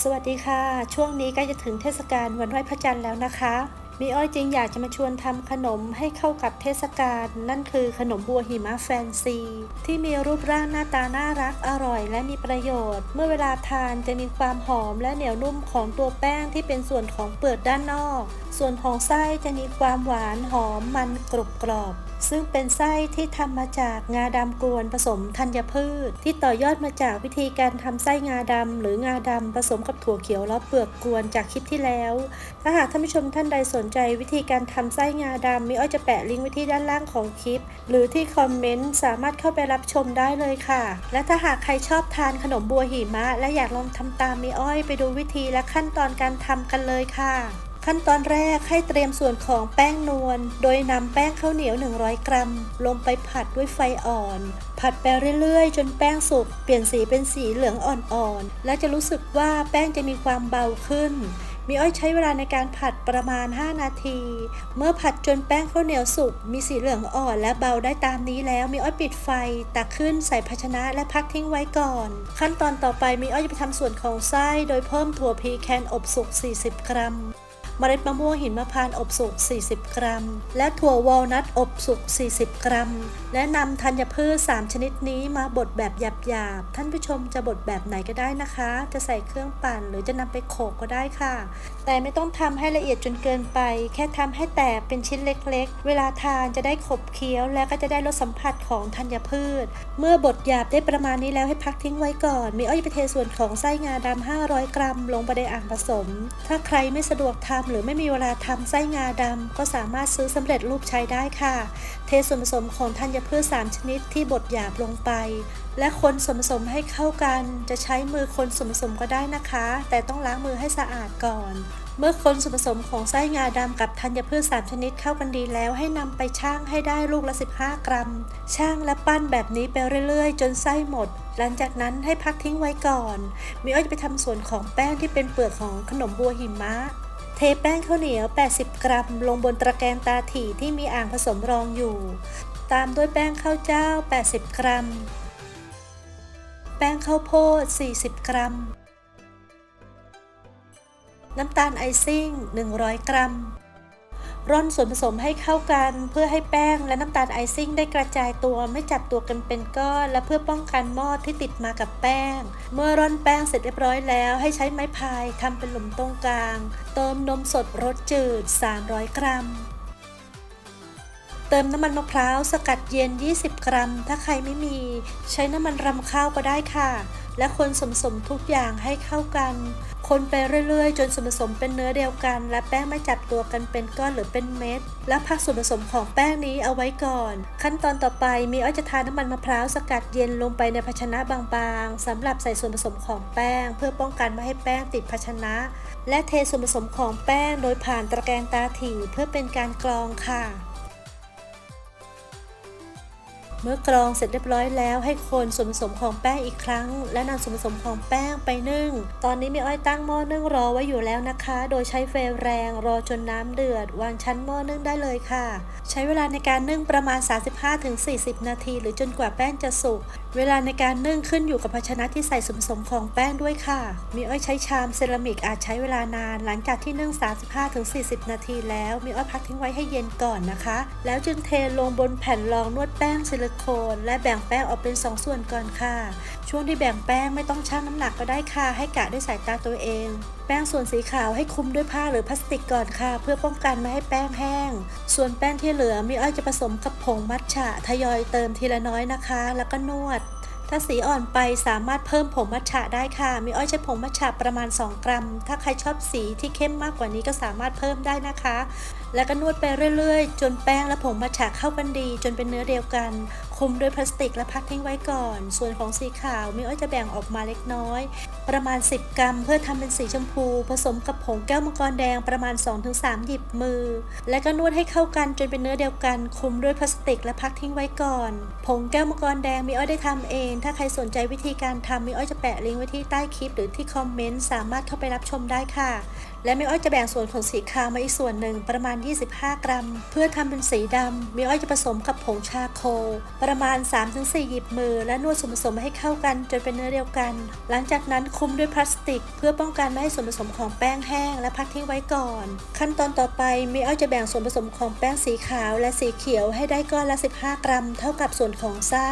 สวัสดีค่ะ ช่วงนี้ใกล้จะถึงเทศกาลวันไหว้พระจันทร์แล้วนะคะมีอ้อยจริงอยากจะมาชวนทำขนมให้เข้ากับเทศกาลนั่นคือขนมบัวหิมะแฟนซี ที่มีรูปร่างหน้าตาน่ารักอร่อยและมีประโยชน์ เมื่อเวลาทานจะมีความหอมและเหนียวนุ่มของตัวแป้งที่เป็นส่วนของเปลือกด้านนอก ส่วนของไส้จะมีความหวานหอมมันกรุบกรอบ ซึ่งเป็นไส้ที่ทำมาจากงาดำกวนผสมธัญพืช ที่ต่อยอดมาจากวิธีการทำไส้งาดำหรืองาดำผสมกับถั่วเขียวล้อเปลือกกวนจากคลิปที่แล้ว ถ้าหากท่านผู้ชมท่านใดสนใจวิธีการทำไส้งาดำมีอ้อยจะแปะลิงก์ไว้ที่ด้านล่างของคลิป หรือที่คอมเมนต์สามารถเข้าไปรับชมได้เลยค่ะ และถ้าหากใครชอบทานขนมบัวหิมะ และอยากลองทำตามมีอ้อยไปดูวิธีและขั้นตอนการทำกันเลยค่ะ ขั้นตอนแรกให้เตรียมส่วนของแป้งนวล โดยนำแป้งข้าวเหนียว 100 กรัม ลงไปผัดด้วยไฟอ่อน ผัดไปเรื่อยๆ จนแป้งสุก เปลี่ยนสีเป็นสีเหลืองอ่อนๆ และจะรู้สึกว่าแป้งจะมีความเบาขึ้น มีอ้อยใช้เวลาในการผัดประมาณ 5 นาที เมื่อผัดจนแป้งข้าวเหนียวสุก มีสีเหลืองอ่อนและเบาได้ตามนี้แล้ว มีอ้อยปิดไฟ ตักขึ้นใส่ภาชนะและพักทิ้งไว้ก่อน ขั้นตอนต่อไปมีอ้อยจะไปทำส่วนของไส้ โดยเพิ่มถั่วพีแคนอบสุก 40 กรัม เมล็ดมะม่วงหินมะพร้าวอบสุก 40 กรัม และถั่ววอลนัทอบสุก 40 กรัม และนำธัญพืช 3 ชนิดนี้มาบดแบบหยาบๆ ท่านผู้ชมจะบดแบบไหนก็ได้นะคะ จะใส่เครื่องปั่นหรือจะนำไปโขกก็ได้ค่ะ แต่ไม่ต้องทำให้ละเอียดจนเกินไป แค่ทำให้แตกเป็นชิ้นเล็กๆ เวลาทานจะได้ขบเคี้ยว และก็จะได้รสสัมผัสของธัญพืช เมื่อบดหยาบได้ประมาณนี้แล้วให้พักทิ้งไว้ก่อน มีอ้อยไปเทส่วนของไส้งาดำ500 กรัม ลงไปในอ่างผสม ถ้าใครไม่สะดวกทำหรือไม่มีเวลาทำไส้งาดำก็สามารถซื้อสำเร็จรูปใช้ได้ค่ะ เทส่วนผสมของธัญพืช 3 ชนิดที่บดหยาบลงไป และคนส่วนผสมให้เข้ากัน จะใช้มือคนส่วนผสมก็ได้นะคะ แต่ต้องล้างมือให้สะอาดก่อน เมื่อคนส่วนผสมของไส้งาดำกับธัญพืช 3 ชนิดเข้ากันดีแล้ว ให้นำไปช่างให้ได้ลูกละ 15 กรัม ช่างและปั้นแบบนี้ไปเรื่อยๆ จนไส้หมด หลังจากนั้นให้พักทิ้งไว้ก่อน มีอ้อยจะไปทำส่วนของแป้งที่เป็นเปลือกของขนมบัวหิมะ ทแป้งข้าวเหนียว 80 กรัม ลงบนตะแกรงตาถี่ที่มีอ่างผสมรองอยู่ ตามด้วยแป้งข้าวเจ้า 80 กรัม แป้งข้าวโพด 40 กรัม น้ำตาลไอซิ่ง 100 กรัม ร่อนส่วนผสมให้เข้ากันเพื่อให้แป้งและน้ำตาลไอซิ่งได้กระจายตัวไม่จับตัวกันเป็นก้อน และเพื่อป้องกันมอดที่ติดมากับแป้ง เมื่อร่อนแป้งเสร็จเรียบร้อยแล้วให้ใช้ไม้พายทำเป็นหลุมตรงกลาง เติมนมสดรสจืด 300 กรัม เติมน้ำมันมะพร้าวสกัดเย็น 20 กรัม ถ้าใครไม่มี ใช้น้ำมันรำข้าวก็ได้ค่ะ และคนสมสมทุกอย่างให้เข้ากัน คนไปเรื่อยๆ จนส่วนผสมเป็นเนื้อเดียวกัน และแป้งไม่จับตัวกันเป็นก้อนหรือเป็นเม็ด และพักส่วนผสมของแป้งนี้เอาไว้ก่อน ขั้นตอนต่อไปมีอ้อยจะทาน้ำมันมะพร้าวสกัดเย็นลงไปในภาชนะบางๆสำหรับใส่ส่วนผสมของแป้ง เพื่อป้องกันไม่ให้แป้งติดภาชนะ และเทส่วนผสมของแป้งโดยผ่านตะแกรงตาถี่เพื่อเป็นการกรองค่ะ เมื่อกรองเสร็จเรียบร้อยแล้วให้คนส่วนผสมของแป้งอีกครั้ง และนำส่วนผสมของแป้งไปนึ่ง ตอนนี้มีอ้อยตั้งหม้อนึ่งรอไว้อยู่แล้วนะคะ โดยใช้ไฟแรงรอจนน้ำเดือด วางชั้นหม้อนึ่งได้เลยค่ะ ใช้เวลาในการนึ่งประมาณ 35-40 นาที หรือจนกว่าแป้งจะสุก เวลาในการนึ่งขึ้นอยู่กับภาชนะที่ใส่ส่วนผสมของแป้งด้วยค่ะ มีอ้อยใช้ชามเซรามิกอาจใช้เวลานาน หลังจากที่นึ่ง 35-40 นาทีแล้ว มีอ้อยพักทิ้งไว้ให้เย็นก่อนนะคะ แล้วจึงเทลงบนแผ่นรองนวดแป้งซิลิโคน และแบ่งแป้งออกเป็น 2 ส่วนก่อนค่ะ ช่วงที่แบ่งแป้งไม่ต้องชั่งน้ำหนักก็ได้ค่ะ ให้กะด้วยสายตาตัวเองแป้งส่วนสีขาวให้คลุมด้วยผ้าหรือพลาสติกก่อนค่ะ เพื่อป้องกันไม่ให้แป้งแห้ง ส่วนแป้งที่เหลือมีอ้อยจะผสมกับผงมัทฉะทยอยเติมทีละน้อยนะคะ แล้วก็นวดถ้าสีอ่อนไปสามารถเพิ่มผงมัทฉะได้ค่ะ มีอ้อยใช้ผงมัทฉะประมาณ 2 กรัม ถ้าใครชอบสีที่เข้มมากกว่านี้ก็สามารถเพิ่มได้นะคะ แล้วก็นวดไปเรื่อยๆ จนแป้งและผงมัทฉะเข้ากันดี จนเป็นเนื้อเดียวกัน คุมด้วยพลาสติกและพักทิ้งไว้ก่อน ส่วนของสีขาวมีอ้อยจะแบ่งออกมาเล็กน้อย ประมาณ 10 กรัม เพื่อทำเป็นสีชมพู ผสมกับผงแก้วมังกรแดงประมาณ 2-3 หยิบมือ และก็นวดให้เข้ากันจนเป็นเนื้อเดียวกัน คุมด้วยพลาสติกและพักทิ้งไว้ก่อน ผงแก้วมังกรแดงมีอ้อยได้ทำเอง ถ้าใครสนใจวิธีการทำมีอ้อยจะแปะลิงก์ไว้ที่ใต้คลิป หรือที่คอมเมนต์สามารถเข้าไปรับชมได้ค่ะ และมีอ้อยจะแบ่งส่วนของสีขาวมาอีกส่วนหนึ่งประมาณ 25 กรัม เพื่อทำเป็นสีดำมีอ้อยจะผสมกับผงชาโคประประมาณ 3-4 หยิบมือ และนวดส่วนผสมให้เข้ากันจนเป็นเนื้อเดียวกัน หลังจากนั้นคลุมด้วยพลาสติก เพื่อป้องกันไม่ให้ส่วนผสมของแป้งแห้ง และพักทิ้งไว้ก่อน ขั้นตอนต่อไปมีอ้อยจะแบ่งส่วนผสมของแป้งสีขาวและสีเขียวให้ได้ก้อนละ 15 กรัม เท่ากับส่วนของไส้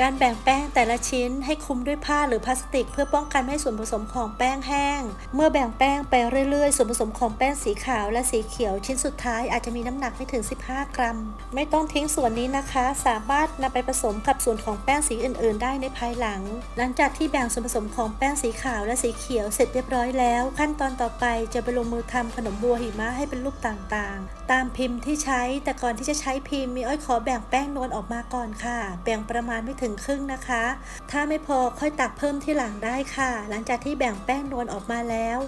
การแบ่งแป้งแต่ละชิ้นให้คลุมด้วยผ้าหรือพลาสติก เพื่อป้องกันไม่ให้ส่วนผสมของแป้งแห้ง เมื่อแบ่งแป้งไปเรื่อยรื่อยๆ ส่วนผสมของแป้งสีขาวและสีเขียวชิ้นสุดท้ายอาจจะมีน้ำหนักไม่ถึง 15 กรัม ไม่ต้องทิ้งส่วนนี้นะคะ สามารถนำไปผสมกับส่วนของแป้งสีอื่น ๆ ได้ในภายหลัง หลังจากที่แบ่งส่วนผสมของแป้งสีขาวและสีเขียวเสร็จเรียบร้อยแล้ว ขั้นตอนต่อไปจะไปลงมือทำขนมบัวหิมะให้เป็นรูปต่างๆ ตามพิมพ์ที่ใช้ แต่ก่อนที่จะใช้พิมพ์มีอ้อยขอแบ่งแป้งนวลออกมาก่อนค่ะ แบ่งประมาณไม่ถึงครึ่งนะคะ ถ้าไม่พอค่อยตักเพิ่มที่หลังได้ค่ะ หลังจากที่แบ่งแป้งนวลออกมาแล้ว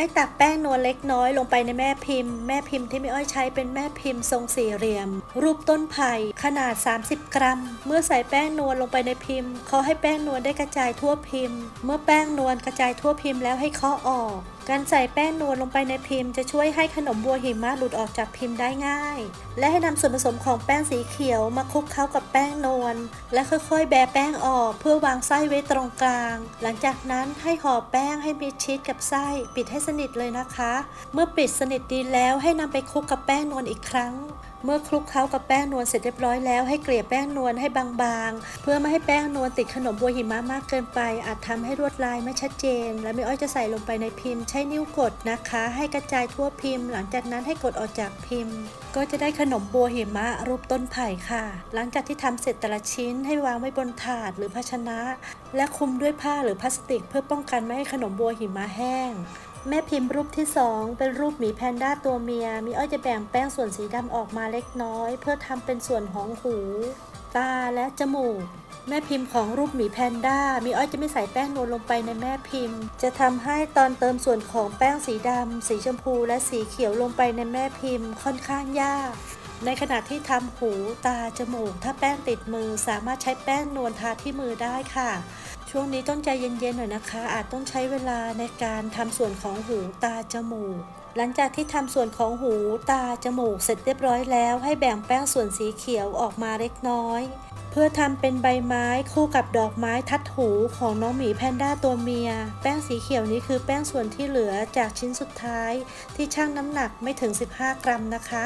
ให้ตักแป้งนวลเล็กน้อยลงไปในแม่พิมพ์ แม่พิมพ์ที่ไม่อ้อยใช้เป็นแม่พิมพ์ทรงสี่เหลี่ยม รูปต้นไผ่ขนาด 30 กรัม เมื่อใส่แป้งนวลลงไปในพิมพ์เขาให้แป้งนวลได้กระจายทั่วพิมพ์ เมื่อแป้งนวลกระจายทั่วพิมพ์แล้วให้เคาะออก การใส่แป้งนวลลงไปในพิมพ์จะช่วยให้ขนมบัวหิมะหลุดออกจากพิมพ์ได้ง่าย และให้นำส่วนผสมของแป้งสีเขียวมาคลุกเคล้ากับแป้งนวลและค่อยๆ แบะแป้งออกเพื่อวางไส้ไว้ตรงกลาง หลังจากนั้นให้ห่อแป้งให้มิดชิดกับไส้ ปิดให้สนิทเลยนะคะ เมื่อปิดสนิทดีแล้วให้นำไปคลุกกับแป้งนวลอีกครั้ง เมื่อคลุกเคล้ากับแป้งนวลเสร็จเรียบร้อยแล้วให้เกลี่ยแป้งนวลให้บางๆ เพื่อไม่ให้แป้งนวลติดขนมบัวหิมะมากเกินไป อาจทำให้ลวดลายไม่ชัดเจน และไม่อ้อยจะใส่ลงไปในพิมพ์ ใช้นิ้วกดนะคะ ให้กระจายทั่วพิมพ์ หลังจากนั้นให้กดออกจากพิมพ์ ก็จะได้ขนมบัวหิมะรูปต้นไผ่ค่ะ หลังจากที่ทำเสร็จแต่ละชิ้นให้วางไว้บนถาดหรือภาชนะ และคลุมด้วยผ้าหรือพลาสติก เพื่อป้องกันไม่ให้ขนมบัวหิมะแห้ง แม่พิมพ์รูปที่ 2 เป็นรูปหมีแพนด้าตัวเมีย มีอ้อยจะแบ่งแป้งส่วนสีดำออกมาเล็กน้อย เพื่อทำเป็นส่วนของหู ตาและจมูก แม่พิมพ์ของรูปหมีแพนด้า มีอ้อยจะไม่ใส่แป้งนวลลงไปในแม่พิมพ์ จะทำให้ตอนเติมส่วนของแป้งสีดำสีชมพู และสีเขียวลงไปในแม่พิมพ์ค่อนข้างยาก ในขณะที่ทำหู ตา จมูก ถ้าแป้งติดมือสามารถใช้แป้งนวลทาที่มือได้ค่ะ ช่วงนี้ต้องใจเย็นๆหน่อยนะคะ อาจต้องใช้เวลาในการทำส่วนของหูตาจมูก หลังจากที่ทำส่วนของหูตาจมูกเสร็จเรียบร้อยแล้ว ให้แบ่งแป้งส่วนสีเขียวออกมาเล็กน้อย เพื่อทำเป็นใบไม้คู่กับดอกไม้ทัดหูของน้องหมีแพนด้าตัวเมีย แป้งสีเขียวนี้คือแป้งส่วนที่เหลือจากชิ้นสุดท้าย ที่ชั่งน้ำหนักไม่ถึง 15 กรัมนะคะ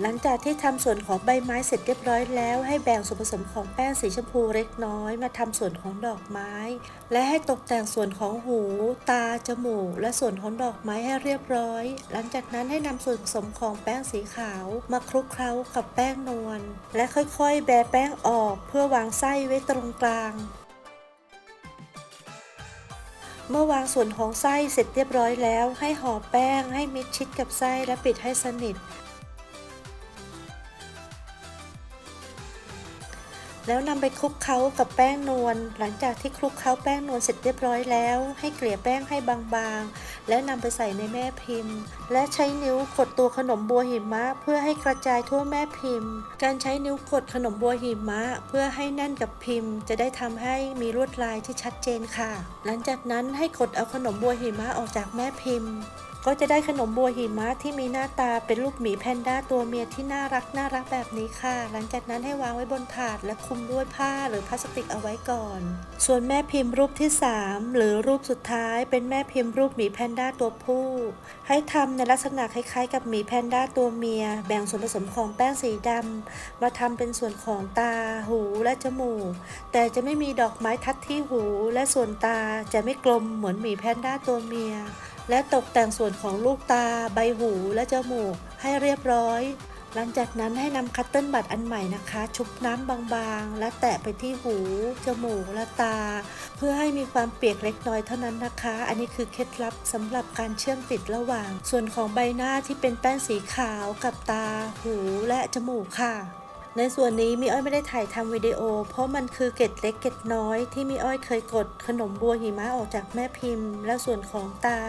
หลังจากที่ทำส่วนของใบไม้เสร็จเรียบร้อยแล้ว ให้แบ่งส่วนผสมของแป้งสีชมพูเล็กน้อย มาทำส่วนของดอกไม้ และให้ตกแต่งส่วนของหู ตา จมูก และส่วนของดอกไม้ให้เรียบร้อย หลังจากนั้นให้นำส่วนผสมของแป้งสีขาว มาคลุกเคล้ากับแป้งนวลและค่อยๆ แบะแป้งออกเพื่อวางไส้ไว้ตรงกลางเมื่อวางส่วนของไส้เสร็จเรียบร้อยแล้ว ให้ห่อแป้งให้มิดชิดกับไส้และปิดให้สนิท แล้วนำไปคลุกเคล้ากับแป้งนวล หลังจากที่คลุกเคล้าแป้งนวลเสร็จเรียบร้อยแล้ว ให้เกลี่ยแป้งให้บางๆ แล้วนำไปใส่ในแม่พิมพ์ และใช้นิ้วกดตัวขนมบัวหิมะ เพื่อให้กระจายทั่วแม่พิมพ์ การใช้นิ้วกดขนมบัวหิมะ เพื่อให้แน่นกับพิมพ์ จะได้ทำให้มีลวดลายที่ชัดเจนค่ะ หลังจากนั้นให้กดเอาขนมบัวหิมะออกจากแม่พิมพ์ ก็จะได้ขนมบัวหิมะที่มีหน้าตาเป็นรูปหมีแพนด้าตัวเมียที่น่ารักน่ารักแบบนี้ค่ะ หลังจากนั้นให้วางไว้บนถาดและคลุมด้วยผ้าหรือพลาสติกเอาไว้ก่อน ส่วนแม่พิมพ์รูปที่ 3 หรือรูปสุดท้าย เป็นแม่พิมพ์รูปหมีแพนด้าตัวผู้ ให้ทำในลักษณะคล้ายๆ กับหมีแพนด้าตัวเมีย แบ่งส่วนผสมของแป้งสีดำมาทำเป็นส่วนของตา หูและจมูก แต่จะไม่มีดอกไม้ทัดที่หูและส่วนตาจะไม่กลมเหมือนหมีแพนด้าตัวเมีย และตกแต่งส่วนของลูกตา ใบหูและจมูกให้เรียบร้อย หลังจากนั้นให้นำคัตเติ้ลบัตอันใหม่นะคะ ชุบน้ำบางๆ และแตะไปที่หู จมูกและตา เพื่อให้มีความเปียกเล็กน้อยเท่านั้นนะคะ อันนี้คือเคล็ดลับสำหรับการเชื่อมติดระหว่าง ส่วนของใบหน้าที่เป็นแป้งสีขาวกับตา หูและจมูกค่ะ ในส่วนนี้มีอ้อยไม่ได้ถ่ายทำวิดีโอ เพราะมันคือเกร็ดเล็กเกร็ดน้อยที่มีอ้อยเคยกดขนมบัวหิมะออกจากแม่พิมพ์ และส่วนของตา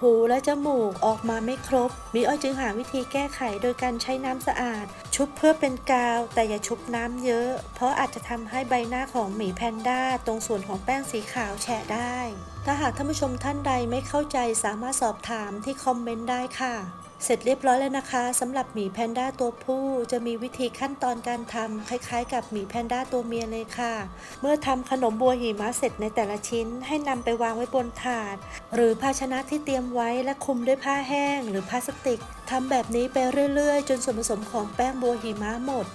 หูและจมูกออกมาไม่ครบ มีอ้อยจึงหาวิธีแก้ไขโดยการใช้น้ำสะอาด ชุบเพื่อเป็นกาว แต่อย่าชุบน้ำเยอะ เพราะอาจจะทำให้ใบหน้าของหมีแพนด้าตรงส่วนของแป้งสีขาวแฉะได้ ถ้าหากท่านผู้ชมท่านใดไม่เข้าใจสามารถสอบถามที่คอมเมนต์ได้ค่ะ เสร็จเรียบร้อยแล้วนะคะสำหรับหมีแพนด้าตัวผู้จะมีวิธีขั้นตอนการทำคล้ายๆ กับหมีแพนด้าตัวเมียเลยค่ะ เมื่อทำขนมบัวหิมะเสร็จในแต่ละชิ้น ให้นำไปวางไว้บนถาด หรือภาชนะที่เตรียมไว้และคลุมด้วยผ้าแห้ง หรือพลาสติกทำแบบนี้ไปเรื่อยๆ จนส่วนผสมของแป้งบัวหิมะหมด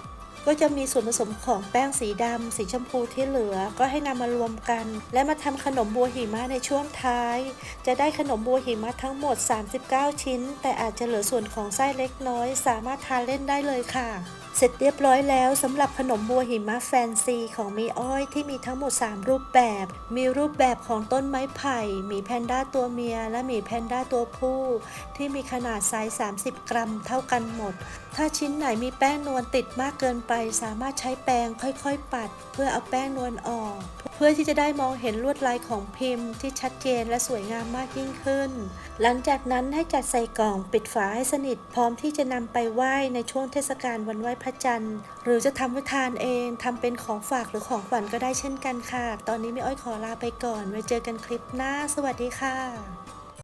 ก็จะมีส่วนผสมของแป้งสีดำสีชมพูที่เหลือ ก็ให้นำมารวมกัน และมาทำขนมบัวหิมะในช่วงท้าย จะได้ขนมบัวหิมะทั้งหมด 39 ชิ้น แต่อาจจะเหลือส่วนของไส้เล็กน้อย สามารถทานเล่นได้เลยค่ะ เสร็จเรียบร้อยแล้วสำหรับขนมบัวหิมะแฟนซีของมีอ้อยที่มีทั้งหมด 3 รูปแบบ มีรูปแบบของต้นไม้ไผ่หมีแพนด้าตัวเมีย และหมีแพนด้าตัวผู้ ที่มีขนาดไซส์30 กรัมเท่ากันหมด ถ้าชิ้นไหนมีแป้งนวลติดมากเกินไป สามารถใช้แปรงค่อยๆ ปัด เพื่อเอาแป้งนวลออกเพื่อที่จะได้มองเห็นลวดลายของพิมพ์ที่ชัดเจนและสวยงามมากยิ่งขึ้น หลังจากนั้นให้จัดใส่กล่องปิดฝาให้สนิท พร้อมที่จะนำไปไหว้ในช่วงเทศกาลวันไหว้พระจันทร์ หรือจะทำไว้ทานเองทำเป็นของฝากหรือของขวัญก็ได้เช่นกันค่ะ ตอนนี้ไม่อ้อยขอลาไปก่อนไว้เจอกันคลิปหน้า สวัสดีค่ะ